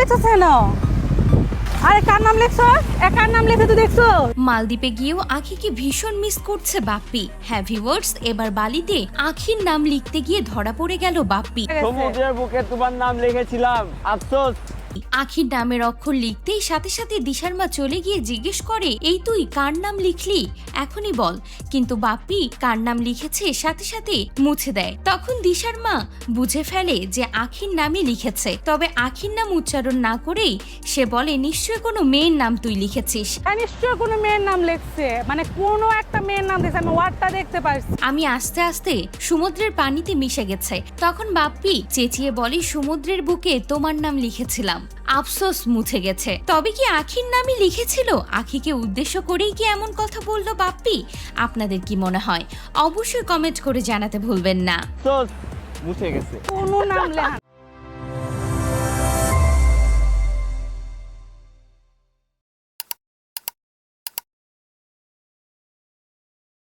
লিখছো কেন আরে কার নাম লিখছো? একার কার নাম লিখে তো দেখছ? মালদ্বীপে গিয়েও আখিকে ভীষণ মিস করছে বাপ্পি। হ্যাঁ ভিউয়ার্স এবার বালিতে আখির নাম লিখতে গিয়ে ধরা পড়ে গেল বাপ্পি। সমুদ্রের বুকে তোমার নাম লিখেছিলাম। আফসোস। আখির নামের অক্ষর লিখতেই সাথে সাথে দিশার মা চলে গিয়ে জিজ্ঞেস করে এই তুই কার নাম লিখলি? এখনই বল। কিন্তু বাপ্পি কার নাম লিখেছে সাথে সাথে মুছে দেয়। তখন দিশার মা বুঝে ফেলে যে আখির নামই লিখেছে। তবে আখির নাম উচ্চারণ না করেই সে বলে নিশ্চয় কোনো মেয়ের নাম তুই লিখেছিস? আর নিশ্চয় কোনো মেয়ের নাম লিখছে। মানে কোনো একটা মেয়ের নাম দিয়েছে আমি ওয়ার্ডটা দেখতে পারছি। আমি আস্তে আস্তে সমুদ্রের পানিতে মিশে গেছে। তখন বাপ্পি চেঁচিয়ে বলে সমুদ্রের বুকে তোমার নাম লিখেছিলাম। আফসোস মুছে গেছে। তবে কি আখির নামই লিখেছিল? আখিকে উদ্দেশ্য করেই কি এমন কথা বলল বাপ্পি? আপনাদের কি মনে হয়? অবশ্যই কমেন্ট করে জানাতে ভুলবেন না। মুছে গেছে। কোনো নাম লেখা